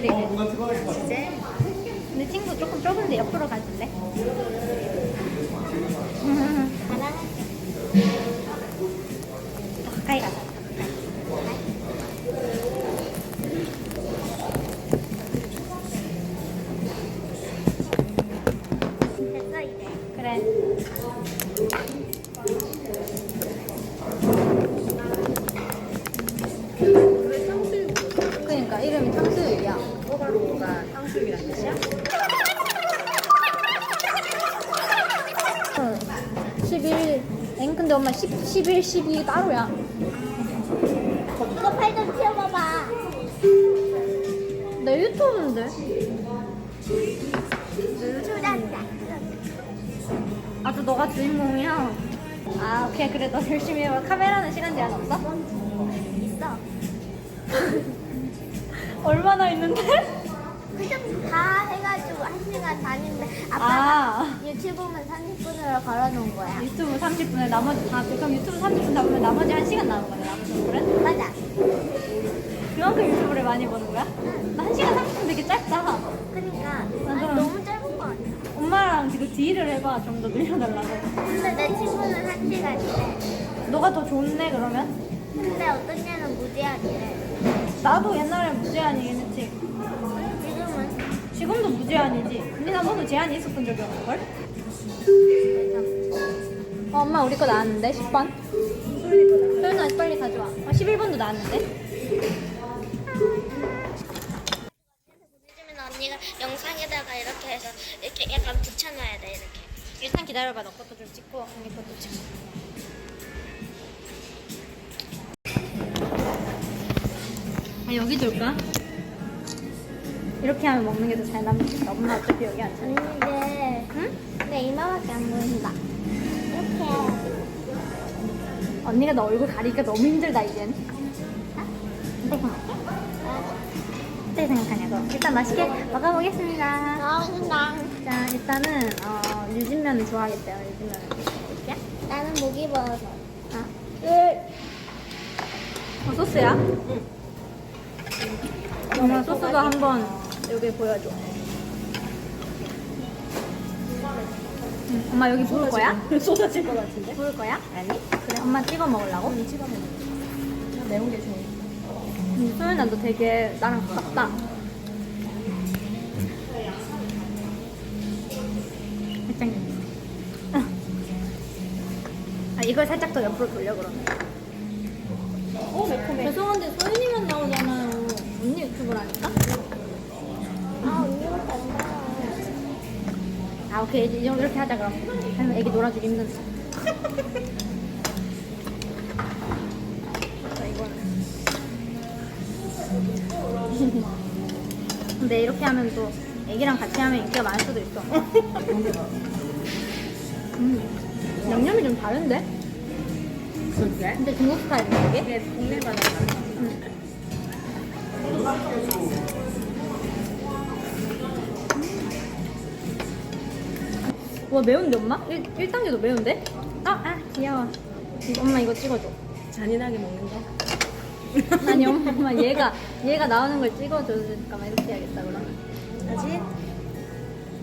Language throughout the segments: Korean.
제일 되게. 근데 친구 조금 좁은데 옆으로 가줄래? 더 가까이 가자. 엄마 10, 11, 12 따로야. 이거 팔좀 치워봐봐. 내 유튜브인데. 아주 너가 주인공이야. 아 오케이 그래 너 열심히 해봐. 카메라는 시간 제한 없어? 있어. 얼마나 있는데? 그냥 다 해가지고 한 시간 다니는데 아빠가 아 유튜브만 30분으로 걸어놓은 거야. 유튜브 30분에 나머지 다 그럼 유튜브 30분 다 보면 나머지 1시간 나오는 거네 나머지 그래? 맞아. 그만큼 유튜브를 많이 보는 거야? 응. 나 1시간 30분 되게 짧다. 그러니까 아니, 맞아. 너무 짧은 거 아니야? 엄마랑 그 딜을 해봐 좀 더 늘려달라고. 근데 내 친구는 한 시간이래. 너가 더 좋네 그러면? 근데 어떤 애는 무제한이래. 나도 옛날에 무제한이긴 했지. 지금도 무제한이지. 근데 나 너무 제한이 있었던 적이 없는걸? 어, 엄마 우리 거 나왔는데 10번. 소연아 빨리 가져와. 어, 11번도 나왔는데. 보내주면 언니가 영상에다가 이렇게 해서 이렇게 약간 붙여놔야 돼 이렇게. 일단 기다려봐. 너 것도 좀 찍고 언니 것도 찍고. 아 여기 둘까? 이렇게 하면 먹는 게 더 잘 남겠다. 엄마 어차피 여기 앉아. 언니 이제 응? 내 이마밖에 안 보인다. 이렇게. 언니가 너 얼굴 가리기가 너무 힘들다 이젠. 어떻게 생각해? 어떻게 생각하냐고. 일단 맛있게 먹어보겠습니다. 나온다. 자 일단은 어, 유진면을 좋아하겠대요. 유진면을 드셔볼게요. 나는 목이 버섯. 아, 끝. 어, 소스야? 엄마 소스도 한번 여기 보여줘. 응, 엄마 여기 부을 거야? 쏟아질 것 같은데? 부을 거야? 아니? 그래 엄마 찍어 먹으려고? 언니 찍어 먹는 거. 매운 게 좋아. 음, 소연아 너 되게 나랑 가깝다. 살짝. 아 이걸 살짝 더 옆으로 돌려 그러면. 어, 매콤해. 죄송한데 소연이만 나오잖아요. 언니 유튜브라니까? 아 언니밖에 안 나와. 아 오케이 이제 이 정도 이렇게 하자 그럼. 애기 놀아주기 힘든데. 근데 이렇게 하면 또 애기랑 같이 하면 인기가 많을 수도 있어. 음, 양념이 좀 다른데? 근데 중국 스타일인데 이게? 이게 동네마다 달라. 와 매운데 엄마? 1, 1단계도 매운데? 아, 아 귀여워 이거, 엄마 이거 찍어줘 잔인하게 먹는 거. 아니 엄마, 엄마 얘가 얘가 나오는 걸 찍어줘 잠깐만 이렇게 해야겠다 그러면 하지?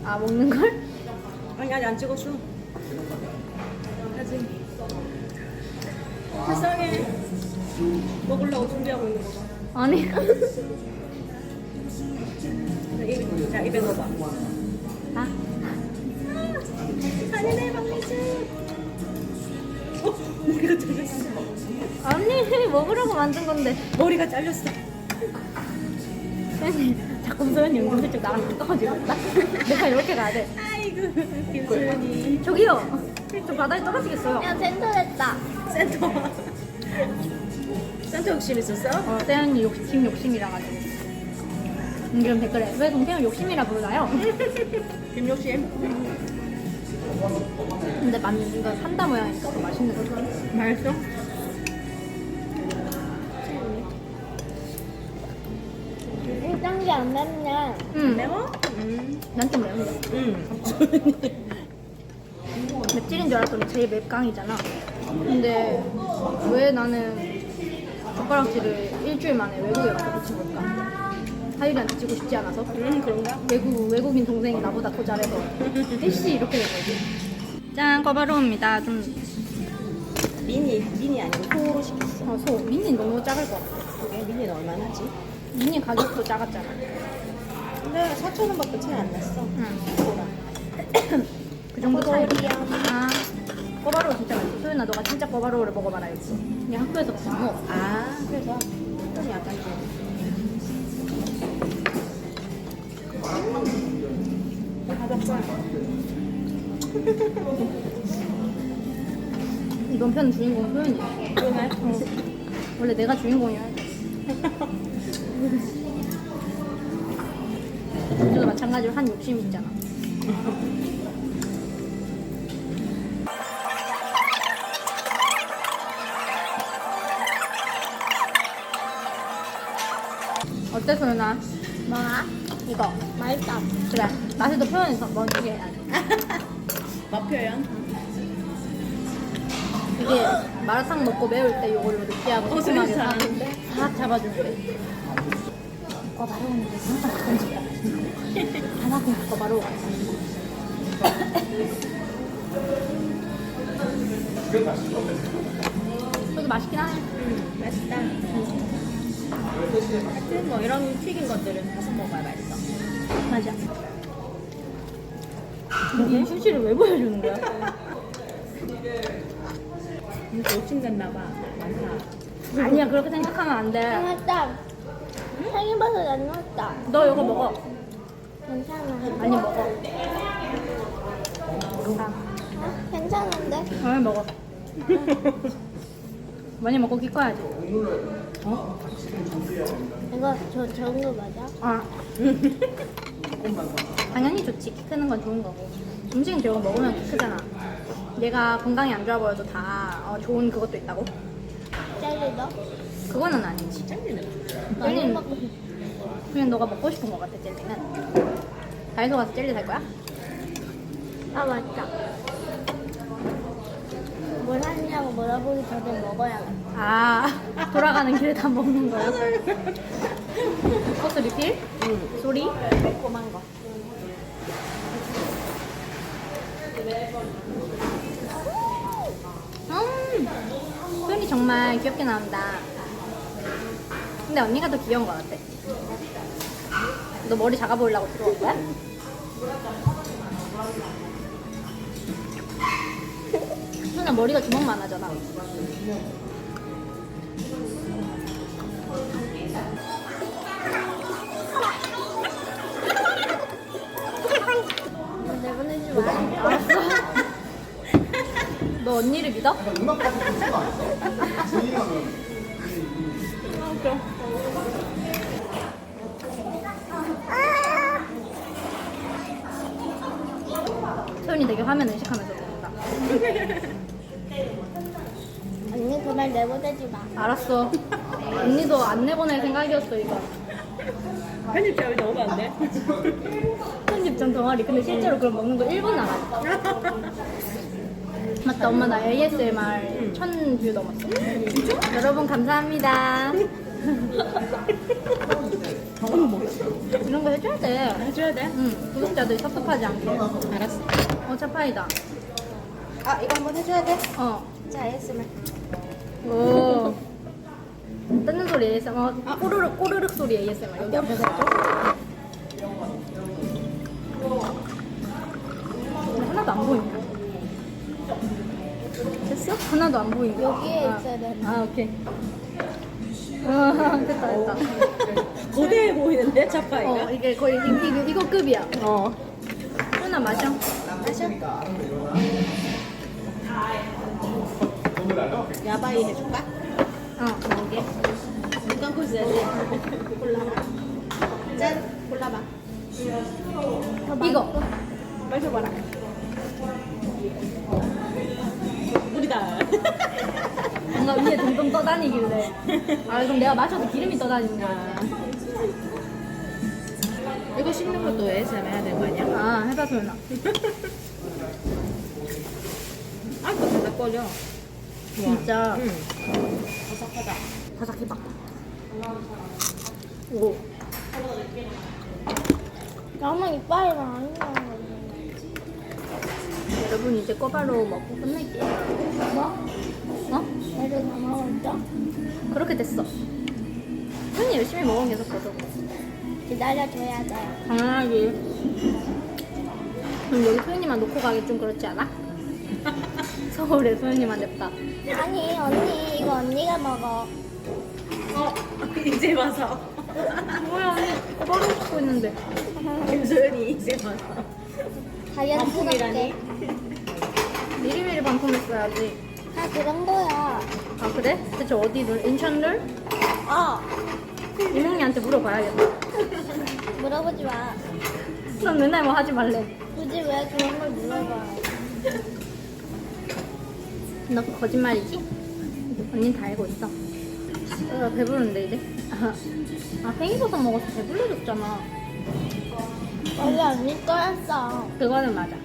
아 먹는 걸? 아니, 아직 안 찍었어. 하지. 불쌍해. 먹으려고 준비하고 있는 거 봐. 아니 자, 입에 넣어봐. 아 박미주. 어? 머리가 잘렸어. 아니 먹으라고 만든 건데 머리가 잘렸어. 자꾸 소연이 은근슬쩍 나랑 가까워지고 있다 내가 이렇게 가야 돼 아이고, 김소연이. 저기요 저 바다에 떨어지겠어요 야 센터 됐다. 센터. 센터 욕심 있었어? 어, 세연이 욕심 욕심이라 가지고. 음, 그럼 댓글에 왜 동생을 욕심이라 부르나요? 김욕심. 근데 맞는 이거 산다 모양이니까 더 맛있는 거. 맛있어? 일단계안 맵냐? 응, 매워? 음. 난좀 매운데. 음. 맵찔인 줄 알았더니 제일 맵강이잖아. 근데 왜 나는 젓가락질을 일주일 만에 외국에 가서 붙인 걸까? 하율이한테 지고 싶지 않아서 음 그런가? 외국 외국인 동생이 나보다 더 잘해서 셋이 이렇게 된 거지. 짠 꺼바로우입니다. 좀 미니 미니 아니고 소로 시켰어. 어, 소 미니 너무 작을 것 같아. 그게 미니는 얼마나 하지? 미니 가격도 작았잖아. 근데 4천 원밖에 차이 안 났어. 응. 소라. 그 정도 차이. 아 꺼바로우 진짜 맛있어. 소연아 너가 진짜 꺼바로우를 먹어봐라야지. 그냥 학교에서 그냥 안 먹어. 아 그래서 좀 약간 좀. 이번 편 주인공 소연이야. 그러네. 어. 원래 내가 주인공이야. 저도 마찬가지로 한 욕심이 있잖아. 어때 소연아? 이거 맛있다. 그래 맛을 더 표현해서 먼저 해야 돼. 맛 표현. 이게 마라탕 먹고 매울 때 이걸로 느끼하고 어, 소리 싹, 잘하는데? 싹 잡아주는데 거 바로 오는데 항상 그런 집이야 하나씩 거 바로 그래도 맛있긴 하네 음 맛있다. 하여튼 뭐 이런 튀긴 것들은 다섯 먹어야 맛있어. 맞아 이 수시를 왜 보여주는 거야? 이거 욕심냈나 봐. 많다. 아니야 그렇게 생각하면 아, 안돼너 맞다. 생일버섯 안 넣었다. 이거 먹어 괜찮아. 아니 먹어 아, 어? 괜찮은데? 많이 먹어 많이 먹고 기 꺼야지 어? 이거 저 적은 거 맞아? 아 당연히 좋지 키 크는 건 좋은 거고 음식 저거 먹으면 키 크잖아 얘가 건강이 안 좋아 보여도 다 어, 좋은 그것도 있다고? 젤리 넣어? 그거는 아니지 젤리는 젤리는 먹고. 그냥 너가 먹고 싶은 거 같아 젤리는 다이소 가서 젤리 살 거야? 아, 맞다. 뭘 하냐고 물어보기 전에 먹어야겠다. 아 돌아가는 길에 다 먹는 거야? 코스 리필? 응. 소리? 매콤한 거. 음 소연이 정말 귀엽게 나온다 근데 언니가 더 귀여운 거 같아 너 머리 작아 보이려고 들어온 거야? 소연아 머리가 주먹만 하잖아 내보내지 마. 알았어 너 언니를 믿어? 소연이 되게 화면 의식하면서 먹는다 그말 내보내지 마. 알았어 언니도 안 내보낼 생각이었어 이거 편집자 왜 넣으면 안 돼? 편집점 동아리 근데 실제로 그럼 먹는 거 1분 남았어 맞다 엄마 나 ASMR 1000뷰 넘었어 여러분 감사합니다 이런 거 해줘야 돼 해줘야 돼? 응, 구독자들 섭섭하지 않게 알았어. 어 차파이다 아 이거 한번 해줘야 돼? 어 자 ASMR. 오. 뜯는 소리 ASMR 어, 꼬르륵 꼬르륵 소리 ASMR 여기 앞에서 해줘 하나도 안 보이네 됐어? 하나도 안 보이네 여기에 아. 있어야 돼. 아 오케이 아, 됐다 됐다 거대해 보이는데 자파이가? 어 이게 거의 이, 이거, 이거 급이야 어. 하나 마셔 마셔. 야바이 해줄까? 어 먹게 눈 감고 있어야 돼. 골라봐. 짠. 골라봐. 이거 마셔봐라. 물이다. 뭔가 위에 둥둥 떠다니길래 아 그럼 내가 마셔도 기름이 떠다니는 거야 이거 씹는 것도 ASMR 해야 되는 거 아니야? 아 해봐 소연아 아, 이거 바삭거려. 진짜 응. 바삭하다. 바삭해 봐 오 너무 이빨이랑 안 여러분 이제 꼬바로 먹고 끝낼게요. 뭐? 어? 애들 다 먹었죠? 그렇게 됐어. 손이 열심히 먹은 게 섞어서. 기다려줘야 돼. 당연하지. 그럼 여기 소연이만 놓고 가기 좀 그렇지 않아? 서울에 소연이만 냅다. 아니 언니 이거 언니가 먹어. 어, 이제 와서. 뭐야 언니 꼬바로 먹고 있는데. 김소연이 이제 와서. 반품이라니? 미리미리 반품했어야지. 아 그런 거야. 아 그래? 대체 어디 룰? 인천룰? 어. 이몽이한테 물어봐야겠다. 물어보지 마. 넌 맨날 뭐 하지 말래. 굳이 왜 그런 걸 물어봐. 너 거짓말이지? 언닌 다 알고 있어. 어, 나 배부른데 이제? 아 팽이버섯 먹어서 배불러졌잖아. 원래 언니 거였어. 그거는 맞아.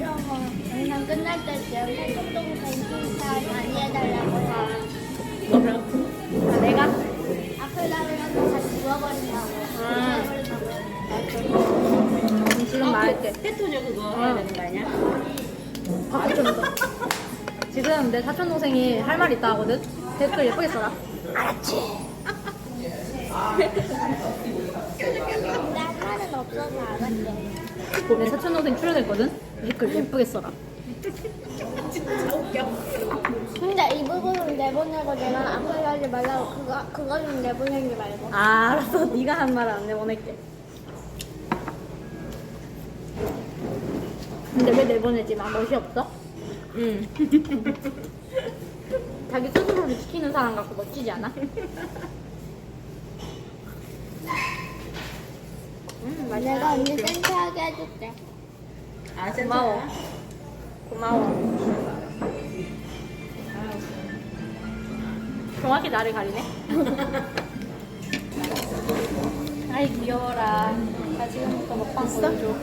영상 끝날 때쯤 해독동 벤틴차 많이 해달라고 해. 뭐라고? 아 내가? 앞을 나르면 다시 부어버린다고. 아. 부어버린다고. 음, 지금 말할게. 페토녀 그거 해야 되는 거 아니야? 바꿔준다. 지금 내 사촌 동생이 할 말 있다 하거든. 댓글 예쁘게 써라. 말은 없어서 알았대. 내 사촌 동생 출연했거든. 댓글 예쁘게 써라. 근데 이 부분은 내보내고 내가 앞을 하지 말라고 그거 그거는 내보내지 말고. 아 알았어. 네가 한 말 안 내보낼게. 근데 왜 내보내지? 나 멋이 없어? 응. 자기 스스로를 지키는 사람 같고 멋지지 않아? 음, 내가 언니 센터하게 해줄게. 아, 고마워. 고마워. 정확히 나를 가리네. 아이 귀여워라. 나 지금부터 먹방 보여줘.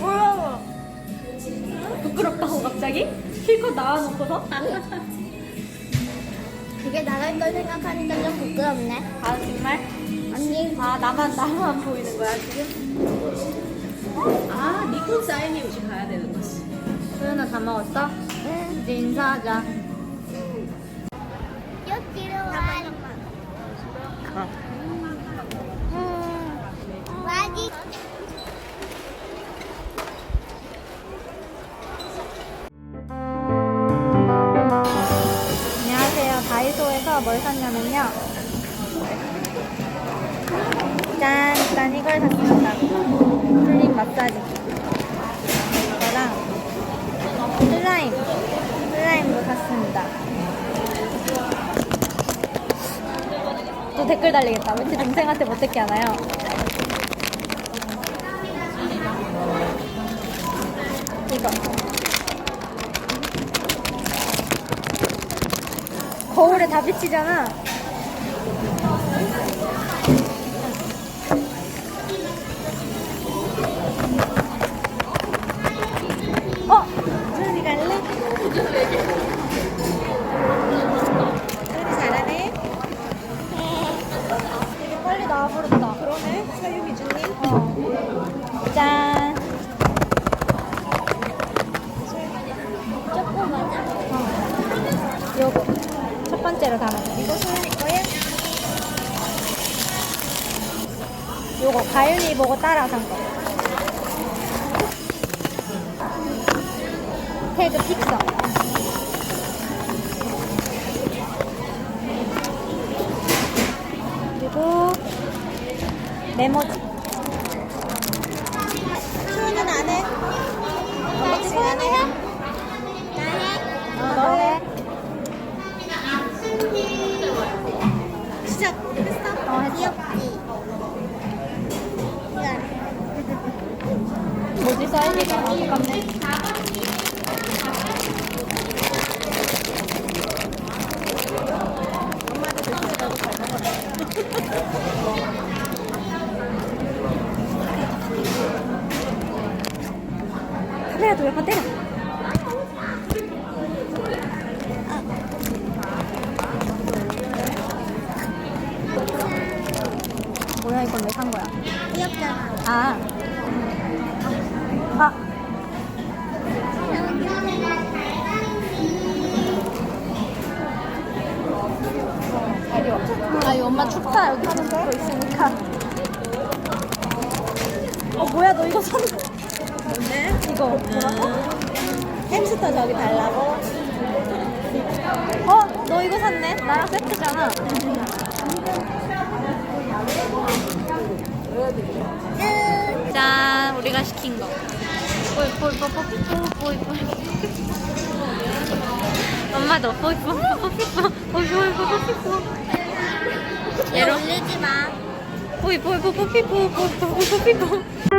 뭐야? 부끄럽다고 갑자기? 실컷 나와놓고서? 그게 나갈 걸 생각하니까 좀 부끄럽네. 아 정말? 언니 아 나만 나만 보이는 거야 지금? 아, 니콘 사인이 혹시 가야 되는 거지. 소연아 다 먹었어? 응. 이제 인사하자. 안녕하세요. 다이소에서 뭘 샀냐면요. 짠! 일단 이걸 샀습니다. 풀링 마사지. 이거랑 슬라임. 슬라임도 샀습니다. 또 댓글 달리겠다. 왠지 동생한테 못 듣게 하나요? 다 비치잖아. 가윤이 보고 따라 산 거. 카메라도 몇번 때려. 뭐야 이건 왜 산 거야? 귀엽잖아. 아. 아. 아, 이 엄마 축사 여기 하는 거 있으니까. 어, 뭐야, 너 이거 산 뭔데? 이거 햄스터 저기 달라고 어? 너 이거 샀네? 나랑 세트잖아 짠 우리가 시킨 거 엄마도 뽀이뽀 뽀삐뽀 뽀이뽀 뽀삐뽀 얘로 올리지 마 뽀이뽀 뽀삐뽀 뽀삐뽀